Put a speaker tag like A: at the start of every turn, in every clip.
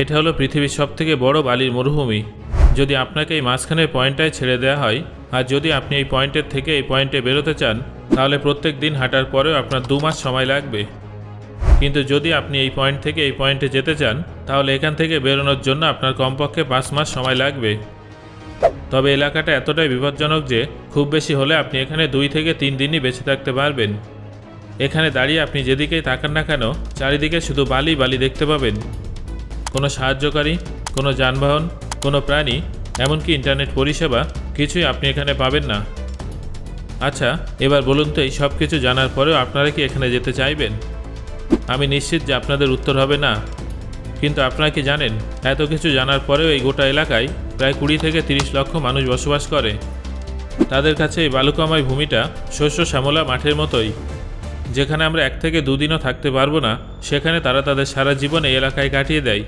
A: এটা হলো পৃথিবীর সবথেকে বড় বালির মরুভূমি। যদি আপনাকে এই মাঝখানের পয়েন্টটায় ছেড়ে দেওয়া হয়, আর যদি আপনি এই পয়েন্টের থেকে এই পয়েন্টে বেরোতে চান, তাহলে প্রত্যেক দিন হাঁটার পরেও আপনার দু মাস সময় লাগবে। কিন্তু যদি আপনি এই পয়েন্ট থেকে এই পয়েন্টে যেতে চান, তাহলে এখান থেকে বেরোনোর জন্য আপনার কমপক্ষে পাঁচ মাস সময় লাগবে। তবে এলাকাটা এতটাই বিপজ্জনক যে, খুব বেশি হলে আপনি এখানে দুই থেকে তিন দিনই বেঁচে থাকতে পারবেন। এখানে দাঁড়িয়ে আপনি যেদিকেই তাকান না কেন, চারিদিকে শুধু বালি বালি দেখতে পাবেন। কোনো সাহায্যকারী, কোনো যানবাহন, কোনো প্রাণী, এমনকি ইন্টারনেট পরিষেবা কিছুই আপনি এখানে পাবেন না। আচ্ছা এবার বলুন তো এই সব কিছু জানার পরেও আপনারা কি এখানে যেতে চাইবেন? আমি নিশ্চিত যে আপনাদের উত্তর হবে না। কিন্তু আপনারা কি জানেন, এত কিছু জানার পরেও এই গোটা এলাকায় প্রায় কুড়ি থেকে তিরিশ লক্ষ মানুষ বসবাস করে। তাদের কাছে এই বালুকাময় ভূমিটা শস্য শ্যামলা মাঠের মতোই। যেখানে আমরা এক থেকে দুদিনও থাকতে পারব না, সেখানে তারা তাদের সারা জীবন এই এলাকায় কাটিয়ে দেয়।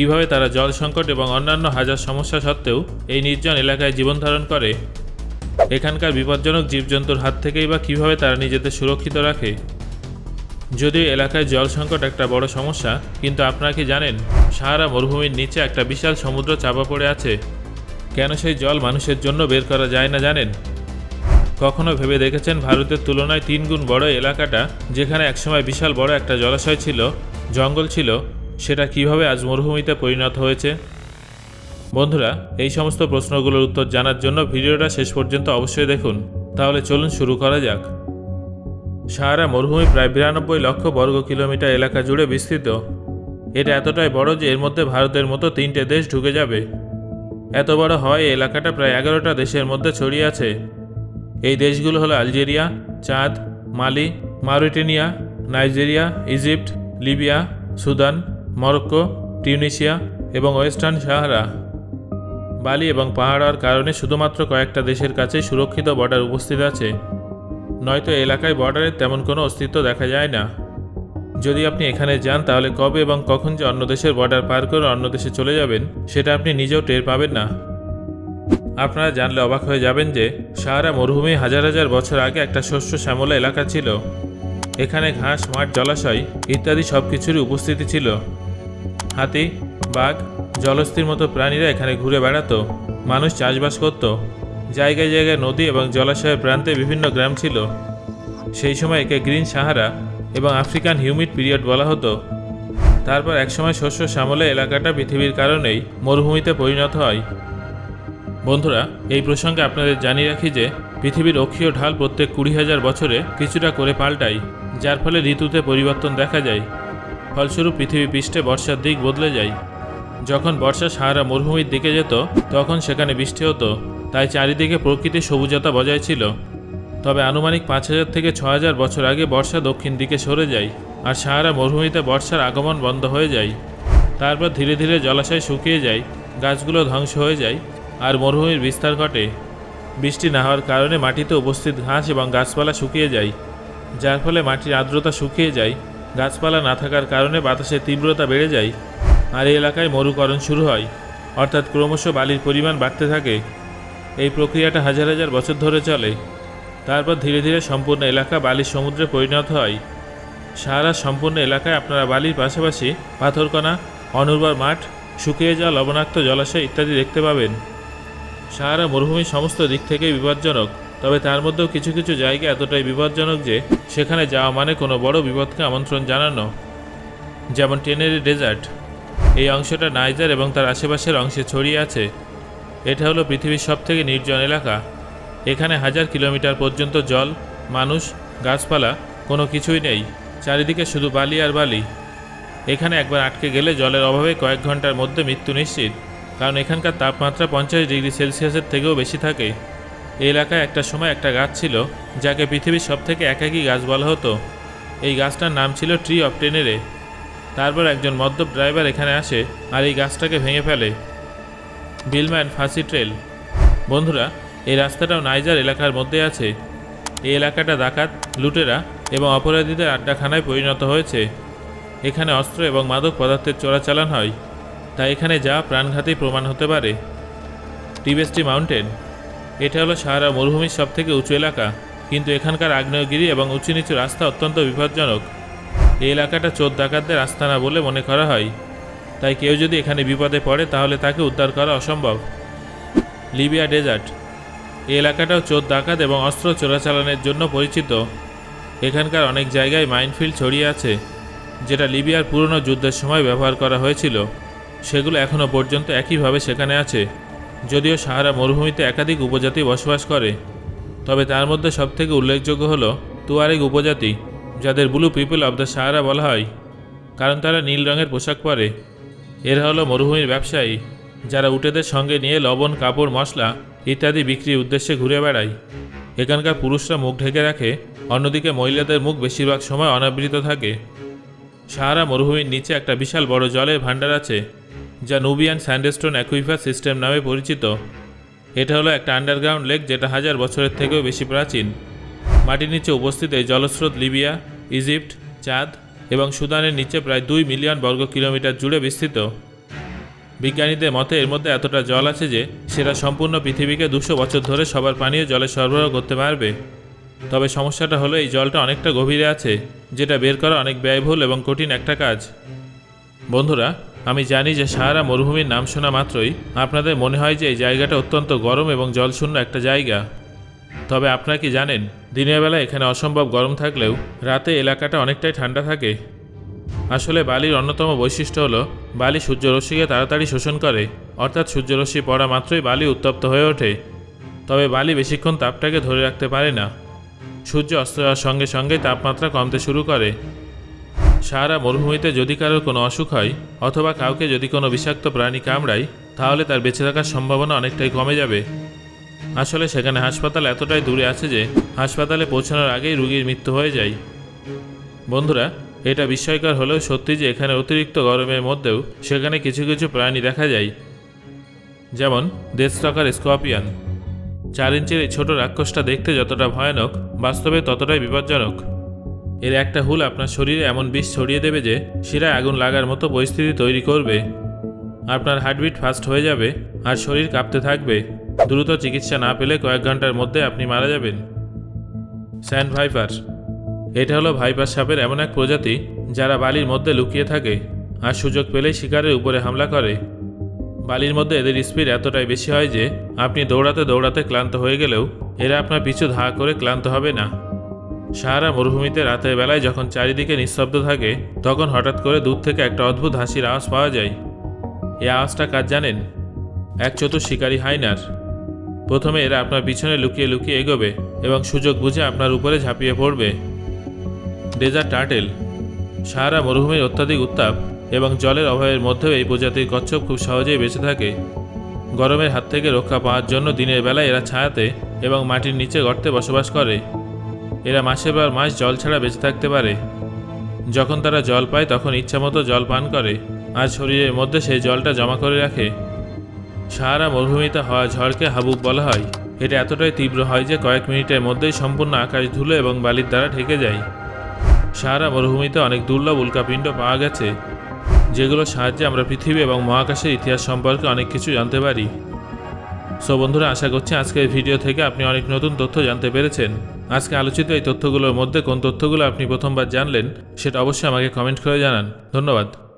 A: কীভাবে তারা জল সংকট এবং অন্যান্য হাজার সমস্যা সত্ত্বেও এই নির্জন এলাকায় জীবন ধারণ করে? এখানকার বিপজ্জনক জীবজন্তুর হাত থেকেই বা কীভাবে তারা নিজেদের সুরক্ষিত রাখে? যদিও এলাকায় জল সংকট একটা বড় সমস্যা, কিন্তু আপনারা কি জানেন, সাহারা মরুভূমির নিচে একটা বিশাল সমুদ্র চাপা পড়ে আছে? কেন সেই জল মানুষের জন্য বের করা যায় না জানেন? কখনো ভেবে দেখেছেন ভারতের তুলনায় তিন গুণ বড় এলাকাটা, যেখানে একসময় বিশাল বড় একটা জলাশয় ছিল, জঙ্গল ছিল সেটা কীভাবে আজ মরুভূমিতে পরিণত হয়েছে? বন্ধুরা, এই সমস্ত প্রশ্নগুলোর উত্তর জানার জন্য ভিডিওটা শেষ পর্যন্ত অবশ্যই দেখুন। তাহলে চলুন শুরু করা যাক। সাহারা মরুভূমি প্রায় বিরানব্বই লক্ষ বর্গ কিলোমিটার এলাকা জুড়ে বিস্তৃত। এটা এতটাই বড় যে এর মধ্যে ভারতের মতো তিনটে দেশ ঢুকে যাবে। এত বড় হয় এলাকাটা প্রায় এগারোটা দেশের মধ্যে ছড়িয়ে আছে। এই দেশগুলো হলো Algeria, Chad, Mali, Mauritania, Nigeria, Egypt, Libya, Sudan Morocco, Tunisia এবং ওয়েস্টার্ন সাহারা। বালি এবং পাহাড়ার কারণে শুধুমাত্র কয়েকটা দেশের কাছে সুরক্ষিত বর্ডার উপস্থিত আছে। নয়তো এলাকায় বর্ডারের তেমন কোনো অস্তিত্ব দেখা যায় না। যদি আপনি এখানে যান, তাহলে কবে এবং কখন যে অন্য দেশের বর্ডার পার করে অন্য দেশে চলে যাবেন, সেটা আপনি নিজেও টের পাবেন না। আপনারা জানলে অবাক হয়ে যাবেন যে, সাহারা মরুভূমি হাজার হাজার বছর আগে একটা শস্য শ্যামলা এলাকা ছিল। এখানে ঘাস, মাঠ, জলাশয় ইত্যাদি সব কিছুরই উপস্থিতি ছিল। হাতি, বাঘ, জলস্থির মতো প্রাণীরা এখানে ঘুরে বেড়াতো। মানুষ চাষবাস করত। জায়গায় জায়গায় নদী এবং জলাশয়ের প্রান্তে বিভিন্ন গ্রাম ছিল। সেই সময় একে গ্রিন সাহারা এবং আফ্রিকান হিউমিড পিরিয়ড বলা হতো। তারপর একসময় শস্য শ্যামলা এলাকাটা পৃথিবীর কারণেই মরুভূমিতে পরিণত হয়। বন্ধুরা, এই প্রসঙ্গে আপনাদের জানিয়ে রাখি যে, পৃথিবীর অক্ষীয় ঢাল প্রত্যেক কুড়ি হাজার বছরে কিছুটা করে পাল্টায়, যার ফলে ঋতুতে পরিবর্তন দেখা যায়। ফলস্বরূপ পৃথিবী পৃষ্ঠে বর্ষার দিক বদলে যায়। যখন বর্ষা সাহারা মরুভূমির দিকে যেত, তখন সেখানে বৃষ্টি হতো, তাই চারিদিকে প্রকৃতির সবুজতা বজায় ছিল। তবে আনুমানিক পাঁচ হাজার থেকে ছ হাজার বছর আগে বর্ষা দক্ষিণ দিকে সরে যায় আর সাহারা মরুভূমিতে বর্ষার আগমন বন্ধ হয়ে যায়। তারপর ধীরে ধীরে জলাশয় শুকিয়ে যায়, গাছগুলো ধ্বংস হয়ে যায় আর মরুভূমির বিস্তার ঘটে। বৃষ্টি না হওয়ার কারণে মাটিতে উপস্থিত ঘাস এবং গাছপালা শুকিয়ে যায়, যার ফলে মাটির আর্দ্রতা শুকিয়ে যায় গাছপালা না থাকার কারণে বাতাসের তীব্রতা বেড়ে যায় আর এই এলাকায় মরুকরণ শুরু হয়। অর্থাৎ ক্রমশ বালির পরিমাণ বাড়তে থাকে। এই প্রক্রিয়াটা হাজার হাজার বছর ধরে চলে। তারপর ধীরে ধীরে সম্পূর্ণ এলাকা বালির সমুদ্রে পরিণত হয়। সাহারা সম্পূর্ণ এলাকায় আপনারা বালির পাশাপাশি পাথরকণা, অনুর্বর মাঠ, শুকিয়ে যাওয়া লবণাক্ত জলাশয় ইত্যাদি দেখতে পাবেন। সাহারা মরুভূমি সমস্ত দিক থেকেই বিপজ্জনক। তবে তার মধ্যেও কিছু কিছু জায়গা এতটাই বিপজ্জনক যে সেখানে যাওয়া মানে কোনো বড় বিপদকে আমন্ত্রণ জানানো। যেমন টেনেরি ডেজার্ট। এই অংশটা নাইজার এবং তার আশেপাশের অংশে ছড়িয়ে আছে। এটা হলো পৃথিবীর সবথেকে নির্জন এলাকা। এখানে হাজার কিলোমিটার পর্যন্ত জল, মানুষ, গাছপালা, কোনো কিছুই নেই। চারিদিকে শুধু বালি আর বালি। এখানে একবার আটকে গেলে জলের অভাবে কয়েক ঘণ্টার মধ্যে মৃত্যু নিশ্চিত। কারণ এখানকার তাপমাত্রা পঞ্চাশ ডিগ্রি সেলসিয়াসের থেকেও বেশি থাকে। এই এলাকায় একটা সময় একটা গাছ ছিল, যাকে পৃথিবীর সব সবথেকে একাকী গাছ বলা হতো। এই গাছটার নাম ছিল ট্রি অফ টেনেরে তারপর একজন মদ্যপ ড্রাইভার এখানে আসে আর এই গাছটাকে ভেঙে ফেলে। বিলম্যান ফাঁসি ট্রেল বন্ধুরা, এই রাস্তাটাও নাইজার এলাকার মধ্যে আছে। এই এলাকাটা ডাকাত, লুটেরা এবং অপরাধীদের আড্ডাখানায় পরিণত হয়েছে। এখানে অস্ত্র এবং মাদক পদার্থের চোরাচালান হয়। তাই এখানে যা প্রাণঘাতী প্রমাণ হতে পারে। Tibesti mountain. এটা হলো সাহারা মরুভূমির সবথেকে উঁচু এলাকা, কিন্তু এখানকার আগ্নেয়গিরি এবং উঁচু নিচু রাস্তা অত্যন্ত বিপজ্জনক। এই এলাকাটা চোর ডাকাতদের আস্তানা বলে মনে করা হয়। তাই কেউ যদি এখানে বিপদে পড়ে, তাহলে তাকে উদ্ধার করা অসম্ভব। Libya desert. এই এলাকাটাও চোর ডাকাত এবং অস্ত্র চোরাচালানের জন্য পরিচিত। এখানকার অনেক জায়গায় মাইনফিল্ড ছড়িয়ে আছে, যেটা লিবিয়ার পুরনো যুদ্ধের সময় ব্যবহার করা হয়েছিল। সেগুলো এখনও পর্যন্ত একইভাবে সেখানে আছে। যদিও সাহারা মরুভূমিতে একাধিক উপজাতি বসবাস করে, তবে তার মধ্যে সবথেকে উল্লেখযোগ্য হলো তুয়ারেগ উপজাতি, যাদের blue people of the Sahara বলা হয়, কারণ তারা নীল রঙের পোশাক পরে। এরা হলো মরুভূমির ব্যবসায়ী, যারা উটেদের সঙ্গে নিয়ে লবণ, কাপড়, মশলা ইত্যাদি বিক্রির উদ্দেশ্যে ঘুরে বেড়ায়। এখানকার পুরুষরা মুখ ঢেকে রাখে, অন্যদিকে মহিলাদের মুখ বেশিরভাগ সময় অনাবৃত থাকে। সাহারা মরুভূমির নিচে একটা বিশাল বড় জলের ভাণ্ডার আছে যা নুবিয়ান স্যান্ডস্টোন অ্যাকুইফার সিস্টেম নামে পরিচিত। এটা হলো একটা আন্ডারগ্রাউন্ড লেক যেটা হাজার বছরের থেকেও বেশি প্রাচীন। মাটির নিচে উপস্থিত এই জলস্রোত লিবিয়া, ইজিপ্ট, চাঁদ এবং সুদানের নিচে প্রায় দুই মিলিয়ন বর্গ কিলোমিটার জুড়ে বিস্তৃত। বিজ্ঞানীদের মতে এর মধ্যে এতটা জল আছে যে সেটা সম্পূর্ণ পৃথিবীকে দুশো বছর ধরে সবার পানীয় জলে সরবরাহ করতে পারবে। তবে সমস্যাটা হলো এই জলটা অনেকটা গভীরে আছে, যেটা বের করা অনেক ব্যয়বহুল এবং কঠিন একটা কাজ। বন্ধুরা আমি জানি যে সাহারা মরুভূমির নাম শোনা মাত্রই আপনাদের মনে হয় যে এই জায়গাটা অত্যন্ত গরম এবং জলশূন্য একটা জায়গা। তবে আপনারা কি জানেন, দিনের বেলা এখানে অসম্ভব গরম থাকলেও রাতে এলাকাটা অনেকটাই ঠান্ডা থাকে। আসলে বালির অন্যতম বৈশিষ্ট্য হলো, বালি সূর্যরশ্মিকে তাড়াতাড়ি শোষণ করে, অর্থাৎ সূর্যরশ্মি পড়া মাত্রই বালি উত্তপ্ত হয়ে ওঠে। তবে বালি বেশিক্ষণ তাপটাকে ধরে রাখতে পারে না। সূর্য অস্ত যাওয়ার সঙ্গে সঙ্গে তাপমাত্রা কমতে শুরু করে। সারা মরুভূমিতে যদি কারোর কোনো অসুখ হয়, অথবা কাউকে যদি কোনো বিষাক্ত প্রাণী কামড়ায়, তাহলে তার বেঁচে থাকার সম্ভাবনা অনেকটাই কমে যাবে। আসলে সেখানে হাসপাতাল এতটাই দূরে আছে যে, হাসপাতালে পৌঁছানোর আগেই রুগীর মৃত্যু হয়ে যায়। বন্ধুরা, এটা বিস্ময়কর হলেও সত্যি যে এখানে অতিরিক্ত গরমের মধ্যেও সেখানে কিছু কিছু প্রাণী দেখা যায়। যেমন দেশটকার স্কর্পিয়ান। চার ইঞ্চের এই ছোট রাক্ষসটা দেখতে যতটা ভয়ানক, বাস্তবে ততটাই বিপজ্জনক। এর একটা হুল আপনার শরীরে এমন বিষ ছড়িয়ে দেবে যে শিরায় আগুন লাগার মতো পরিস্থিতি তৈরি করবে। আপনার হার্টবিট ফাস্ট হয়ে যাবে আর শরীর কাঁপতে থাকবে। দ্রুত চিকিৎসা না পেলে কয়েক ঘণ্টার মধ্যে আপনি মারা যাবেন। Sand viper. এটা হলো ভাইপার সাপের এমন এক প্রজাতি যারা বালির মধ্যে লুকিয়ে থাকে আর সুযোগ পেলেই শিকারের উপরে হামলা করে। বালির মধ্যে এদের স্পিড এতটাই বেশি হয় যে আপনি দৌড়াতে দৌড়াতে ক্লান্ত হয়ে গেলেও এরা আপনার পিছু ধা করে ক্লান্ত হবে না। সাহারা মরুভূমিতে রাতের বেলায় যখন চারিদিকে নিঃশব্দ থাকে, তখন হঠাৎ করে দূর থেকে একটা অদ্ভুত হাসির আওয়াজ পাওয়া যায়। এই আওয়াজটা কাজ জানেন? এক চতুর শিকারী হাইনার। প্রথমে এরা আপনার পিছনে লুকিয়ে লুকিয়ে এগোবে এবং সুযোগ বুঝে আপনার উপরে ঝাঁপিয়ে পড়বে। Dessert turtle. সাহারা মরুভূমির অত্যাধিক উত্তাপ এবং জলের অভাবের মধ্যেও এই প্রজাতির কচ্ছপ খুব সহজেই বেঁচে থাকে। গরমের হাত থেকে রক্ষা পাওয়ার জন্য দিনের বেলায় এরা ছায়াতে এবং মাটির নিচে গর্তে বসবাস করে। এরা মাসের পর মাস জল ছাড়া বেঁচে থাকতে পারে। যখন তারা জল পায়, তখন ইচ্ছামতো জল পান করে আর শরীরের মধ্যে সেই জলটা জমা করে রাখে। সাহারা মরুভূমিতে হওয়া ঝড়কে হাবুক বলা হয়। এটা এতটাই তীব্র হয় যে কয়েক মিনিটের মধ্যেই সম্পূর্ণ আকাশ ধুলো এবং বালির দ্বারা ঢেকে যায়। সাহারা মরুভূমিতে অনেক দুর্লভ উল্কাপিণ্ড পাওয়া গেছে, যেগুলোর সাহায্যে আমরা পৃথিবী এবং মহাকাশের ইতিহাস সম্পর্কে অনেক কিছু জানতে পারি। সো বন্ধুরা, আশা করছি আজকের ভিডিও থেকে আপনি অনেক নতুন তথ্য জানতে পেরেছেন। আজকে আলোচিত এই তথ্যগুলোর মধ্যে কোন তথ্যগুলো আপনি প্রথমবার জানলেন, সেটা অবশ্যই আমাকে কমেন্ট করে জানান। ধন্যবাদ।